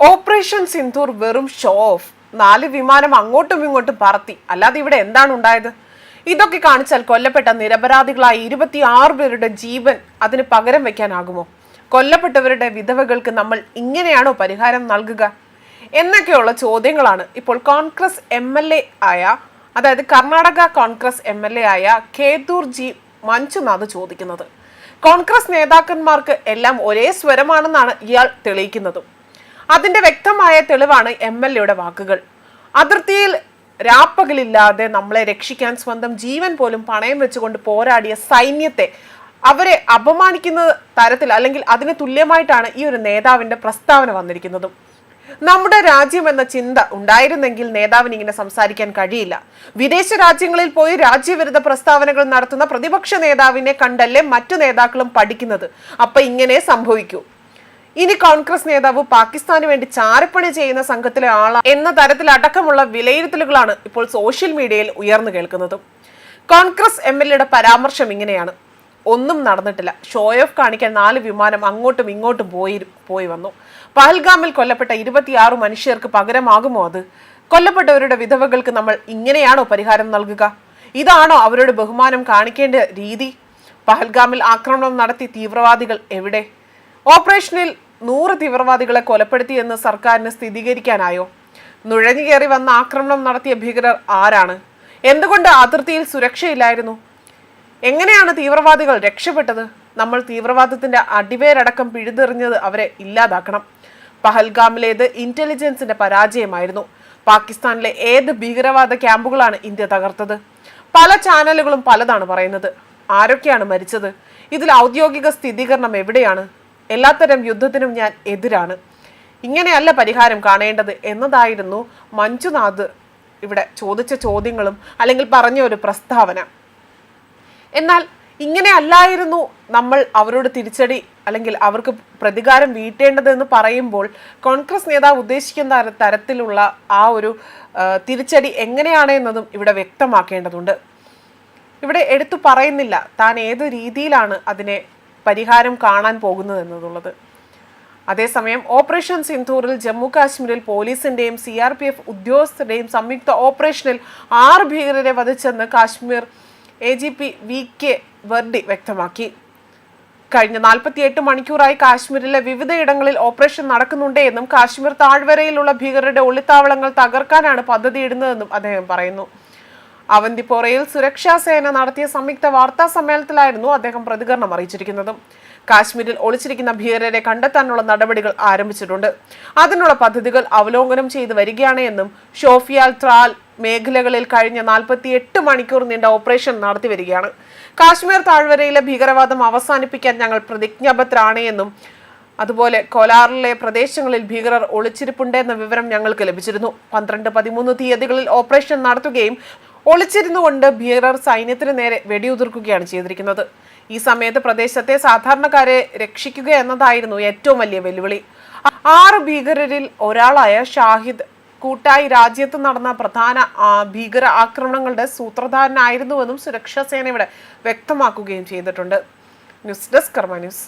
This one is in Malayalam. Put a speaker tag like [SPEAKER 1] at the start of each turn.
[SPEAKER 1] ഓപ്പറേഷൻ സിന്ധൂർ വെറും ഷോ ഓഫ് നാല് വിമാനം അങ്ങോട്ടും ഇങ്ങോട്ടും പറത്തി. അല്ലാതെ ഇവിടെ എന്താണ് ഉണ്ടായത്? ഇതൊക്കെ കാണിച്ചാൽ കൊല്ലപ്പെട്ട നിരപരാധികളായ ഇരുപത്തിയാറ് പേരുടെ ജീവൻ അതിന് പകരം വെക്കാനാകുമോ? കൊല്ലപ്പെട്ടവരുടെ വിധവകൾക്ക് നമ്മൾ ഇങ്ങനെയാണോ പരിഹാരം നൽകുക? എന്നൊക്കെയുള്ള ചോദ്യങ്ങളാണ് ഇപ്പോൾ കോൺഗ്രസ് എം എൽ എ ആയ അതായത് Karnataka Congress M L A ആയ കേതൂർ ജി മഞ്ജുനാഥ് ചോദിക്കുന്നത്. കോൺഗ്രസ് നേതാക്കന്മാർക്ക് എല്ലാം ഒരേ സ്വരമാണെന്നാണ് ഇയാൾ തെളിയിക്കുന്നതും. അതിന്റെ വ്യക്തമായ തെളിവാണ് എം എൽ എയുടെ വാക്കുകൾ. അതിർത്തിയിൽ രാപ്പകലില്ലാതെ നമ്മളെ രക്ഷിക്കാൻ സ്വന്തം ജീവൻ പോലും പണയം വെച്ചുകൊണ്ട് പോരാടിയ സൈന്യത്തെ അവരെ അപമാനിക്കുന്ന തരത്തിൽ അല്ലെങ്കിൽ അതിന് തുല്യമായിട്ടാണ് ഈ ഒരു നേതാവിന്റെ പ്രസ്താവന വന്നിരിക്കുന്നതും. നമ്മുടെ രാജ്യം എന്ന ചിന്ത ഉണ്ടായിരുന്നെങ്കിൽ നേതാവിന് ഇങ്ങനെ സംസാരിക്കാൻ കഴിയില്ല. വിദേശ രാജ്യങ്ങളിൽ പോയി രാജ്യവിരുദ്ധ പ്രസ്താവനകൾ നടത്തുന്ന പ്രതിപക്ഷ നേതാവിനെ കണ്ടല്ലേ മറ്റു നേതാക്കളും പഠിക്കുന്നത്. അപ്പൊ ഇങ്ങനെ സംഭവിക്കൂ. ഇനി കോൺഗ്രസ് നേതാവ് പാകിസ്ഥാന് വേണ്ടി ചാരപ്പണി ചെയ്യുന്ന സംഘത്തിലെ ആളാ എന്ന തരത്തിൽ അടക്കമുള്ള വിലയിരുത്തലുകളാണ് ഇപ്പോൾ സോഷ്യൽ മീഡിയയിൽ ഉയർന്നു കേൾക്കുന്നത്. കോൺഗ്രസ് എം എൽ എയുടെ പരാമർശം ഇങ്ങനെയാണ്. ഒന്നും നടന്നിട്ടില്ല. ഷോ ഓഫ് കാണിക്കാൻ നാല് വിമാനം അങ്ങോട്ടും ഇങ്ങോട്ടും പോയി പോയി വന്നു. പഹൽഗാമിൽ കൊല്ലപ്പെട്ട ഇരുപത്തിയാറ് മനുഷ്യർക്ക് പകരമാകുമോ അത്? കൊല്ലപ്പെട്ടവരുടെ വിധവകൾക്ക് നമ്മൾ ഇങ്ങനെയാണോ പരിഹാരം നൽകുക? ഇതാണോ അവരുടെ ബഹുമാനം കാണിക്കേണ്ട രീതി? പഹൽഗാമിൽ ആക്രമണം നടത്തി തീവ്രവാദികൾ എവിടെ? ഓപ്പറേഷനിൽ നൂറ് തീവ്രവാദികളെ കൊലപ്പെടുത്തിയെന്ന് സർക്കാരിന് സ്ഥിരീകരിക്കാനായോ? നുഴഞ്ഞു കയറി വന്ന ആക്രമണം നടത്തിയ ഭീകരർ ആരാണ്? എന്തുകൊണ്ട് അതിർത്തിയിൽ സുരക്ഷയില്ലായിരുന്നു? എങ്ങനെയാണ് തീവ്രവാദികൾ രക്ഷപ്പെട്ടത്? നമ്മൾ തീവ്രവാദത്തിന്റെ അടിവേരടക്കം പിഴുതെറിഞ്ഞത് അവരെ ഇല്ലാതാക്കണം. പഹൽഗാമിലേത് ഇന്റലിജൻസിന്റെ പരാജയമായിരുന്നു. പാകിസ്ഥാനിലെ ഏത് ഭീകരവാദ ക്യാമ്പുകളാണ് ഇന്ത്യ തകർത്തത്? പല ചാനലുകളും പലതാണ് പറയുന്നത്. ആരൊക്കെയാണ് മരിച്ചത്? ഇതിൽ ഔദ്യോഗിക സ്ഥിരീകരണം എവിടെയാണ്? എല്ലാത്തരം യുദ്ധത്തിനും ഞാൻ എതിരാണ്. ഇങ്ങനെയല്ല പരിഹാരം കാണേണ്ടത് എന്നതായിരുന്നു മഞ്ജുനാഥ് ഇവിടെ ചോദിച്ച ചോദ്യങ്ങളും അല്ലെങ്കിൽ പറഞ്ഞ ഒരു പ്രസ്താവന. എന്നാൽ ഇങ്ങനെ അല്ലായിരുന്നു നമ്മൾ അവരോട് തിരിച്ചടി അല്ലെങ്കിൽ അവർക്ക് പ്രതികാരം വീട്ടേണ്ടതെന്ന് പറയുമ്പോൾ കോൺഗ്രസ് നേതാവ് ഉദ്ദേശിക്കുന്ന തരത്തിലുള്ള ആ ഒരു തിരിച്ചടി എങ്ങനെയാണ് എന്നതും ഇവിടെ വ്യക്തമാക്കേണ്ടതുണ്ട്. ഇവിടെ എടുത്തു പറയുന്നില്ല താൻ ഏത് രീതിയിലാണ് അതിനെ പരിഹാരം കാണാൻ പോകുന്നത് എന്നതുള്ളത് അതേസമയം ഓപ്പറേഷൻ സിന്ധൂറിൽ ജമ്മു കാശ്മീരിൽ പോലീസിന്റെയും സി ആർ പി എഫ് ഉദ്യോഗസ്ഥരുടെയും സംയുക്ത ഓപ്പറേഷനിൽ ആറ് ഭീകരരെ വധിച്ചെന്ന് Kashmir A G P V K Birdi വ്യക്തമാക്കി. കഴിഞ്ഞ നാൽപ്പത്തിയെട്ട് മണിക്കൂറായി കാശ്മീരിലെ വിവിധയിടങ്ങളിൽ ഓപ്പറേഷൻ നടക്കുന്നുണ്ട് എന്നും കാശ്മീർ താഴ്വരയിലുള്ള ഭീകരരുടെ ഒളിത്താവളങ്ങൾ തകർക്കാനാണ് പദ്ധതിയിടുന്നതെന്നും അദ്ദേഹം പറയുന്നു. അവന്തിപ്പോറയിൽ സുരക്ഷാ സേന നടത്തിയ സംയുക്ത വാർത്താ സമ്മേളനത്തിലായിരുന്നു അദ്ദേഹം പ്രതികരണം അറിയിച്ചിരിക്കുന്നത്. കാശ്മീരിൽ ഒളിച്ചിരിക്കുന്ന ഭീകരരെ കണ്ടെത്താനുള്ള നടപടികൾ ആരംഭിച്ചിട്ടുണ്ട്. അതിനുള്ള പദ്ധതികൾ അവലോകനം ചെയ്തു വരികയാണ് എന്നും ഷോഫിയാൽ ത്രാൽ മേഖലകളിൽ കഴിഞ്ഞ നാൽപ്പത്തി എട്ട് മണിക്കൂർ നീണ്ട ഓപ്പറേഷൻ നടത്തി വരികയാണ്. കാശ്മീർ താഴ്വരയിലെ ഭീകരവാദം അവസാനിപ്പിക്കാൻ ഞങ്ങൾ പ്രതിജ്ഞാബദ്ധരാണ് എന്നും അതുപോലെ കോലാറിലെ പ്രദേശങ്ങളിൽ ഭീകരർ ഒളിച്ചിരിപ്പുണ്ട് എന്ന വിവരം ഞങ്ങൾക്ക് ലഭിച്ചിരുന്നു. പന്ത്രണ്ട് പതിമൂന്ന് തീയതികളിൽ ഓപ്പറേഷൻ നടത്തുകയും ഒളിച്ചിരുന്നുകൊണ്ട് ഭീകരർ സൈന്യത്തിന് നേരെ വെടിയുതിർക്കുകയാണ് ചെയ്തിരിക്കുന്നത്. ഈ സമയത്ത് പ്രദേശത്തെ സാധാരണക്കാരെ രക്ഷിക്കുക എന്നതായിരുന്നു ഏറ്റവും വലിയ വെല്ലുവിളി. ആറ് ഭീകരരിൽ ഒരാളായ ഷാഹിദ് കൂട്ടായി രാജ്യത്ത് നടന്ന പ്രധാന ഭീകര ആക്രമണങ്ങളുടെ സൂത്രധാരനായിരുന്നുവെന്നും സുരക്ഷാ സേന ഇവിടെ വ്യക്തമാക്കുകയും ചെയ്തിട്ടുണ്ട്. News desk Karma news.